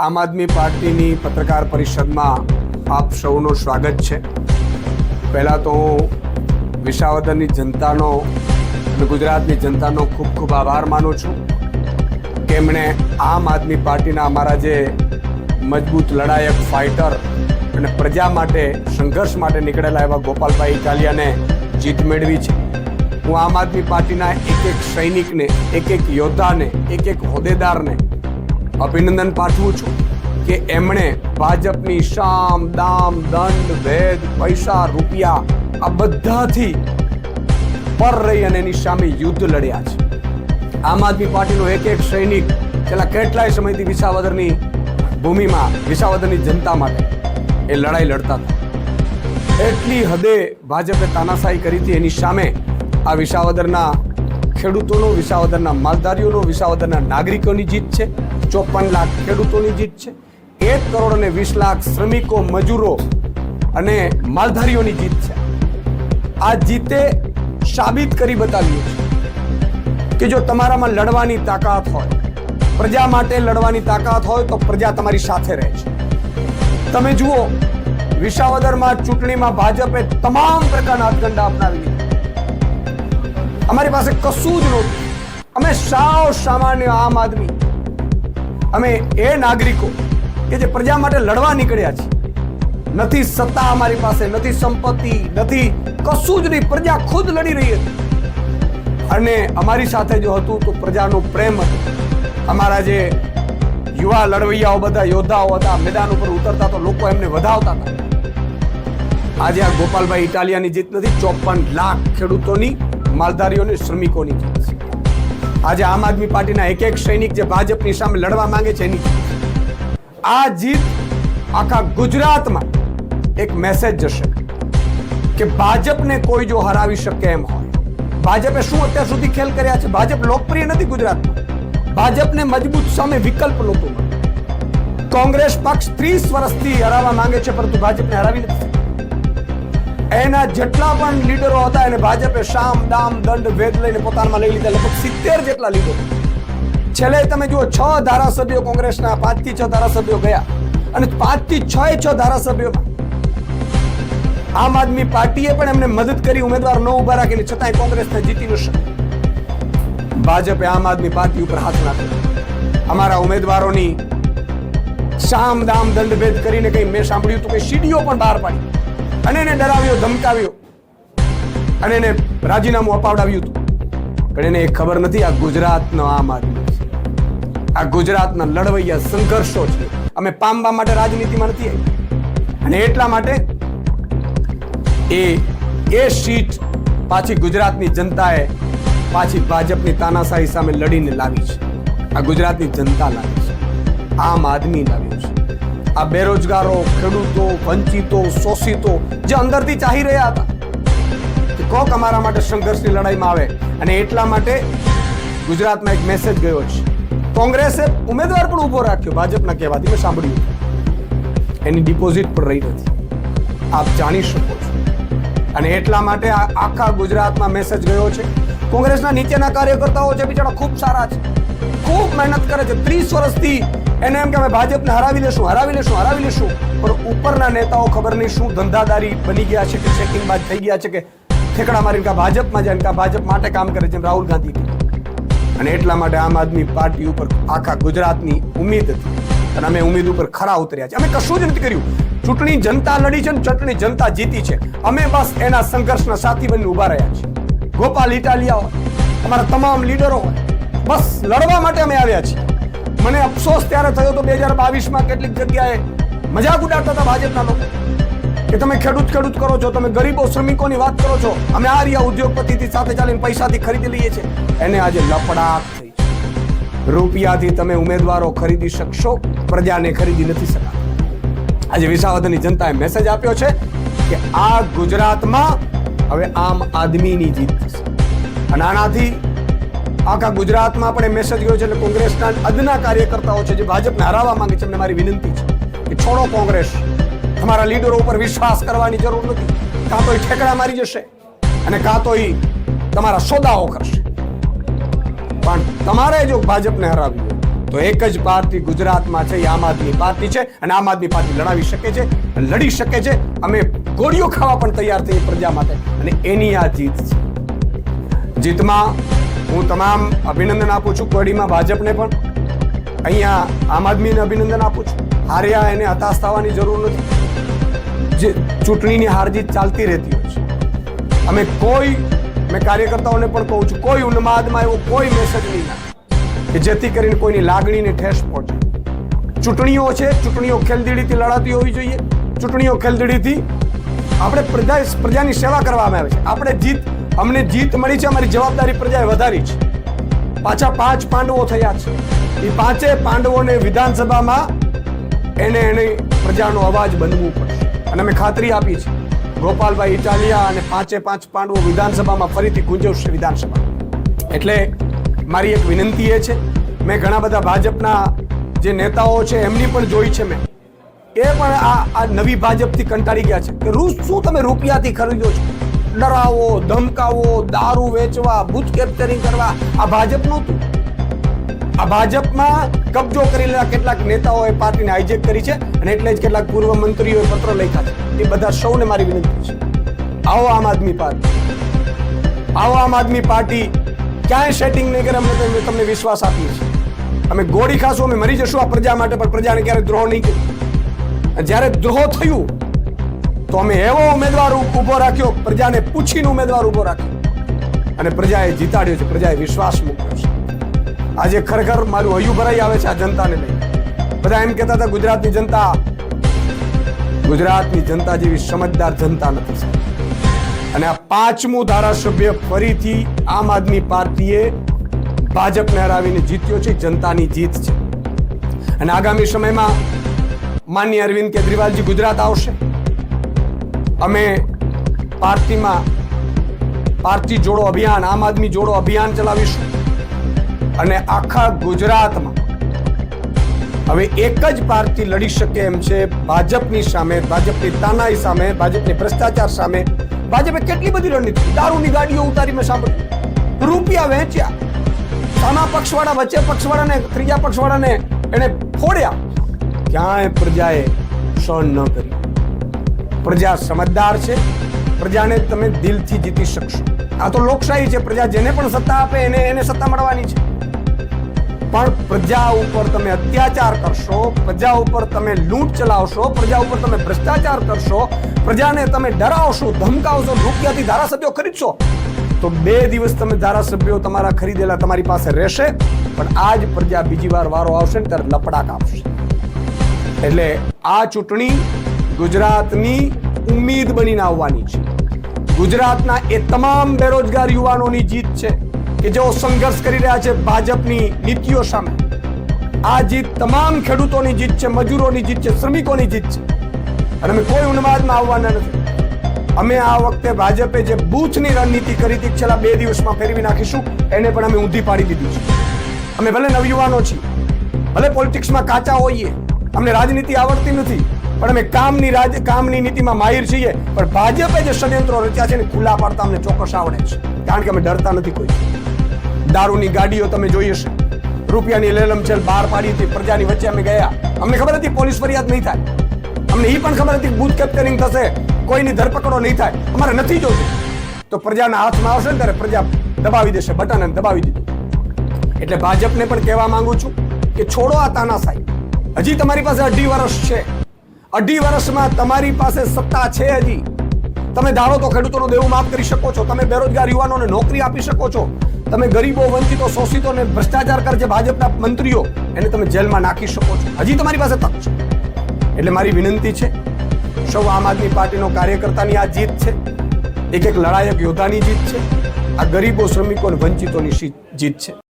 આમ આદમી પાર્ટીની પત્રકાર પરિષદમાં આપ સૌનું સ્વાગત છે. પહેલાં તો હું વિસાવદરની જનતાનો અને ગુજરાતની જનતાનો ખૂબ ખૂબ આભાર માનું છું કે એમણે આમ આદમી પાર્ટીના અમારા જે મજબૂત લડાયક ફાઇટર અને પ્રજા માટે, સંઘર્ષ માટે નીકળેલા એવા ગોપાલભાઈ ઇટાલિયાને જીત મેળવી છે. હું આમ આદમી પાર્ટીના એક એક સૈનિકને, એક એક યોદ્ધાને, એક એક હોદ્દેદારને અભિનંદન પાઠવું છું કે એમણે ભાજપની શામ, દામ, દંડ, ભેદ, પૈસા, રૂપિયા આ બધાથી પર રહી અને એની સામે યુદ્ધ લડ્યા છે. આમ આદમી પાર્ટીનો એક એક સૈનિક છેલ્લા કેટલાય સમયથી વિસાવદરની ભૂમિમાં, વિસાવદરની જનતા માટે એ લડાઈ લડતા હતા. એટલી હદે ભાજપે તાનાશાહી કરી હતી, એની સામે આ વિસાવદરના ખેડૂતોનો વિસાવદરના માલધારીઓનો વિસાવદરના નાગરિકોની જીત છે. ચોપન લાખ ખેડૂતોની જીત છે. એક કરોડ અને વીસ લાખ શ્રમિકો, મજૂરો અને માલધારીઓની જીત છે. આ જીતે સાબિત કરી બતાવ્યું છે કે જો તમારામાં લડવાની તાકાત હોય, પ્રજા માટે લડવાની તાકાત હોય તો પ્રજા તમારી સાથે રહે છે. તમે જુઓ, વિસાવદરમાં ચૂંટણીમાં ભાજપે તમામ પ્રકારના હાથગંડા અપનાવી અમારી પાસે કશું જ નહોતું. અમે સાવ સામાન્ય આમ આદમી. અમે એ નાગરિકો કે જે પ્રજા માટે લડવા નીકળ્યા છે. નથી સત્તા અમારી પાસે, નથી સંપત્તિ, નથી કશું જ નહીં. પ્રજા ખુદ લડી રહી હતી. અને અમારી સાથે જો હતું તો પ્રજાનો પ્રેમ હતો. અમારા જે યુવા લડવૈયાઓ બધા, યોદ્ધાઓ હતા, મેદાન ઉપર ઉતરતા તો લોકો એમને વધાવતા હતા. આજે આ ગોપાલભાઈ ઇટાલિયાની જીત નથી. ચોપન લાખ ખેડૂતોની માલધારીઓની શ્રમિકોની આજે આમ આદમી પાર્ટીના એક એક સૈનિક જે ભાજપની સામે લડવા માંગે છે એની આ જીત આખા ગુજરાતમાં એક મેસેજ જશે કે ભાજપને કોઈ જો હરાવી શકે એમ હોય. ભાજપે શું અત્યાર સુધી ખેલ કર્યા છે? ભાજપ લોકપ્રિય નથી ગુજરાતમાં. ભાજપને મજબૂત સામે વિકલ્પ નહોતો કોંગ્રેસ પક્ષ ત્રીસ વર્ષથી હરાવવા માંગે છે, પરંતુ ભાજપને હરાવી નથી. એના જેટલા પણ લીડરો હતા એને ભાજપે શામ, દામ, દંડ, ભેદ લઈને પોતાનામાં લઈ લીધા. લગભગ સિત્તેર જેટલા લીડરો. છેલ્લે તમે જુઓ, છ ધારાસભ્યો કોંગ્રેસના પાંચથી છ ધારાસભ્યો ગયા. અને પાંચથી છ છ ધારાસભ્યોમાં આમ આદમી પાર્ટીએ પણ એમને મદદ કરી, ઉમેદવાર ન ઊભા રાખીને છતાંય કોંગ્રેસને જીતી ન શકે ભાજપે આમ આદમી પાર્ટી ઉપર હાથ નાખ્યો. અમારા ઉમેદવારોની શામ, દામ, દંડ, ભેદ કરીને કઈ મેં સાંભળ્યું હતું કે સીડીઓ પણ બહાર પાડી. અને એને ડરાવ્યો, ધમકાવ્યો. અને એને રાજીનામું અપાવડાવ્યું હતું. પણ એને ખબર નથી આ ગુજરાતનો આમ આદમી છે. આ ગુજરાતના લડવૈયા સંઘર્ષો છે. અમે પામવા માટે રાજનીતિમાં નથી આવી અને એટલા માટે એ એ સીટ પાછી ગુજરાતની જનતાએ પાછી ભાજપની તાનાશાહી સામે લડીને લાવી છે. આ ગુજરાતની જનતા લાવી છે. આમ આદમી લાવ્યું છે. આ બેરોજગારો, ખેડૂતો, વંચિતો, શોષિતો જે અંદરથી ચાહી રહ્યા હતા કે કોક અમારા માટે સંઘર્ષની લડાઈમાં આવે અને એટલા માટે ગુજરાતમાં એક મેસેજ ગયો છે. કોંગ્રેસે ઉમેદવાર પણ ઊભો રાખ્યો, ભાજપના કહેવાથી મેં સાંભળ્યું એની ડિપોઝિટ પણ રહી નથી. આપ જાણી શકો છો. અને એટલા માટે આખા ગુજરાતમાં મેસેજ ગયો છે. કોંગ્રેસના નીચેના કાર્યકર્તાઓ છે બિચારા ખૂબ સારા છે, ખૂબ મહેનત કરે છે. ત્રીસ વર્ષથી એને એમ કે અમે ભાજપને હરાવી લેશું હરાવી લેશું હરાવી લેશું. પણ ઉપરના નેતાઓ ખબર નહીં શું ધંધાદારી બની ગયા છે કે ચેકિંગ બાદ થઈ ગયા છે કે ઠેકડા મારીને કા ભાજપમાં જાય કા ભાજપ માટે કામ કરે જેમ રાહુલ ગાંધી અને એટલા માટે આમ આદમી પાર્ટી ઉપર આખા ગુજરાતની ઉમેદ હતી. અને અમે ઉમેદ ઉપર ખરા ઉતર્યા છે અમે કશું જ નથી કર્યું. ચૂંટણી જનતા લડી છે ને ચૂંટણી જનતા જીતી છે. અમે બસ એના સંઘર્ષના સાથી બનીને ઊભા રહ્યા છીએ. ગોપાલ, ઇટાલિયા હોય, અમારા તમામ લીડરો હોય, બસ લડવા માટે અમે આવ્યા છીએ. મને અફસોસ ત્યારે થયો તો બે હજાર બાવીસમાં કેટલીક જગ્યાએ મજાક ઉડાડતા હતા ભાજપના લોકો. કે તમે ખેડૂત ખેડૂત કરો છો, તમે ગરીબો શ્રમિકોની વાત કરો છો. અમે આ રહ્યા ઉદ્યોગપતિથી સાથે ચાલીને પૈસાથી ખરીદી લઈએ છીએ. એને આજે લપડાટ થઈ છે. રૂપિયાથી તમે ઉમેદવારો ખરીદી શકશો, પ્રજાને ખરીદી નથી શકતા. આજે વિસાવદરની જનતાએ મેસેજ આપ્યો છે કે આ ગુજરાતમાં હવે આમ આદમીની જીત થશે. અને આનાથી આખા ગુજરાતમાં પણ એ મેસેજ ગયો છે એટલે કોંગ્રેસના અદના કાર્યકર્તાઓ છે જે ભાજપને હરાવવા માંગે છે એમને મારી વિનંતી છે કે છોડો કોંગ્રેસ. તમારા લીડરો ઉપર વિશ્વાસ કરવાની જરૂર નથી. કાં તો એ ઠેકડા મારી જશે અને કાં તો એ તમારા સોદાઓ કરશે. પણ તમારે જો ભાજપને હરાવ્યું તો એક જ પાર્ટી ગુજરાતમાં છે, એ આમ આદમી પાર્ટી છે અને આમ આદમી પાર્ટી લડાવી શકે છે અને લડી શકે છે. અમે ગોળીઓ ખાવા પણ તૈયાર છીએ પ્રજા માટે અને એની આ જીત છે. જીતમાં હું તમામ અભિનંદન આપું છું. કડીમાં ભાજપને પણ. અહીંયા આમ આદમીને અભિનંદન આપું છું. હાર્યા એને હતાશ થવાની જરૂર નથી. જે ચૂંટણીની હાર જીત ચાલતી રહેતી હોય છે. અમે કોઈ, મેં કાર્યકર્તાઓને પણ કહું છું, કોઈ ઉન્માદમાં એવો કોઈ મેસેજ નહીં કે જેથી કરીને કોઈની લાગણીને ઠેસ પહોંચે. ચૂંટણીઓ છે, ચૂંટણીઓ ખેલદીડીથી લડાતી હોવી જોઈએ. ચૂંટણીઓ ખેલદીડીથી આપણે પ્રજા, પ્રજાની સેવા કરવામાં આવે છે. આપણે જીત અમને જીત મળી છે, અમારી જવાબદારી પ્રજાએ વધારી છે. પાછા પાંચ પાંડવો થયા છે. એ પાંચે પાંડવોને વિધાનસભામાં એને એને પ્રજાનો અવાજ બનવું પડશે. અને અમે ખાતરી આપી છે, ગોપાલભાઈ ઇટાલિયા અને પાંચે પાંચ પાંડવો વિધાનસભામાં ફરીથી ગુંજવશે વિધાનસભા. એટલે મારી એક વિનંતી એ છે, મેં ઘણા બધા ભાજપના જે નેતાઓ છે, એમની પણ જોઈ છે મેં. એ પણ આ આ નવી ભાજપથી કંટાળી ગયા છે કે રૂ શું તમે રૂપિયાથી ખરીદો છો? ડરાવો, ધમકાવો, દારૂ વેચવા બુથ કેપ્ચરિંગ કરવા. આ ભાજપનું હતું આ ભાજપમાં કબજો કરેલા કેટલાક નેતાઓએ પાર્ટીને હાઈજેક કરી છે અને એટલે જ કેટલાક પૂર્વ મંત્રીઓએ પત્ર લખ્યા છે. એ બધા સૌને મારી વિનંતી છે. આવો આમ આદમી પાર્ટી. આવો આમ આદમી પાર્ટી. ક્યાંય સેટિંગ નહીં કરે, અમે તમને- તમને વિશ્વાસ આપીએ છીએ. અમે ગોળી ખાશું, અમે મરી જશું આ પ્રજા માટે, પણ પ્રજાને ક્યારે દ્રોહ નહીં કર્યો જ્યારે દ્રોહ થયું તો અમે એવો ઉમેદવાર ઊભો રાખ્યો, પ્રજાને પૂછીને ઉમેદવાર ઊભો રાખ્યો. અને પ્રજાએ જીતાડ્યો છે, પ્રજાએ વિશ્વાસ મૂક્યો છે. આજે ખરેખર મારું હૈયું ભરાઈ આવે છે આ જનતાને લઈને. બધા એમ કહેતા હતા, ગુજરાતની જનતા ગુજરાતની જનતા જેવી સમજદાર જનતા નથી અને આ પાંચમું ધારાસભ્ય ફરીથી આમ આદમી પાર્ટીએ ભાજપને હરાવીને જીત્યો છે, જનતાની જીત છે. અને આગામી સમયમાં માન્ય અરવિંદ કેજરીવાલજી ગુજરાત આવશે. અમે પાર્ટીમાં પાર્ટી જોડો અભિયાન, આમ આદમી જોડો અભિયાન ચલાવીશું. અને આખા ગુજરાતમાં હવે એક જ પાર્ટી લડી શકે એમ છે ભાજપની સામે, ભાજપની તાનાઈ સામે, ભાજપની ભ્રષ્ટાચાર સામે. ભાજપે કેટલી બધી રણનીતિ દારૂની ગાડીઓ ઉતારી મેં સાંભળ્યું. રૂપિયા વેચ્યા. સામા પક્ષવાળા વચ્ચે પક્ષવાળાને, ત્રીજા પક્ષવાળાને એને ફોડ્યા. ક્યાંય પ્રજાએ સહન ન કરી પ્રજા સમજદાર છે. પ્રજાને તમે દિલથી જીતી શકશો. આ તો લોકશાહી છે. પ્રજા જેને પણ સત્તા આપે એને એને સત્તા મળવાની છે. પણ પ્રજા ઉપર તમે અત્યાચાર કરશો, પ્રજા ઉપર તમે લૂંટ ચલાવશો, પ્રજા ઉપર તમે ભ્રષ્ટાચાર કરશો, પ્રજાને તમે ડરાવશો, ધમકાવશો, રૂપિયાથી ધારાસભ્યો ખરીદશો, તો બે દિવસ તમે ધારાસભ્યો તમારા ખરીદેલા તમારી પાસે રહેશે, પણ આ જ પ્રજા બીજી વાર વારો આવશે ને ત્યારે લપડાક આપશે. એટલે આ ચૂંટણી ગુજરાતની ઉમ્મીદ બનીને આવવાની છે. ગુજરાતના એ તમામ બેરોજગાર યુવાનોની જીત છે કે જેઓ સંઘર્ષ કરી રહ્યા છે ભાજપની નીતિઓ સામે. આ જીત તમામ ખેડૂતોની જીત છે, મજૂરોની જીત છે, શ્રમિકોની જીત છે. અને અમે કોઈ ઉન્માદમાં આવવાના નથી. અમે આ વખતે ભાજપે જે બૂથની રણનીતિ કરી હતી, છેલ્લા બે દિવસમાં ફેરવી નાખીશું, એને પણ અમે ઊંધી પાડી દીધી છે. અમે ભલે નવયુવાનો છીએ, ભલે પોલિટિક્સમાં કાચા હોઈએ, અમને રાજનીતિ આવડતી નથી પણ અમે કામની રાજ, કામની નીતિમાં માહિર છીએ. પણ ભાજપે જે ષડયંત્રો રચ્યા છે ને ખુલ્લા પાડતા અમને ચોક્કસ આવડે છે. કારણ કે અમે ડરતા નથી કોઈ. દારૂની ગાડીઓ તમે જોઈ હશે. રૂપિયાની લેલમ છેલ બહાર પાડી હતી, પ્રજાની વચ્ચે અમે ગયા. અમને ખબર હતી પોલીસ ફરિયાદ નહીં થાય. અમને એ પણ ખબર હતી બૂથ કેપ્ચરિંગ થશે. કોઈની ધરપકડો નહીં થાય. અમારે નથી જોતું તો પ્રજાના હાથમાં આવશે ને ત્યારે પ્રજા દબાવી દેશે, બટન દબાવી દીધું. એટલે ભાજપને પણ કહેવા માંગુ છું કે છોડો આ તાનાશાહી. હજી તમારી પાસે અઢી વર્ષ છે. અઢી વર્ષમાં તમારી પાસે સત્તા છે હજી. તમે ધારો તો ખેડૂતોનું દેવું માફ કરી શકો છો, તમે બેરોજગાર યુવાનોને નોકરી આપી શકો છો, તમે ગરીબો, વંચિતો શોષિતોને ભ્રષ્ટાચાર કરે છે ભાજપના મંત્રીઓ, એને તમે જેલમાં નાખી શકો છો. હજી તમારી પાસે તક છે. એટલે મારી વિનંતી છે, સૌ આમ આદમી પાર્ટીનો કાર્યકર્તાની આ જીત છે, એક એક લડાયક યોદ્ધાની જીત છે, આ ગરીબો, શ્રમિકો અને વંચિતોની જીત છે.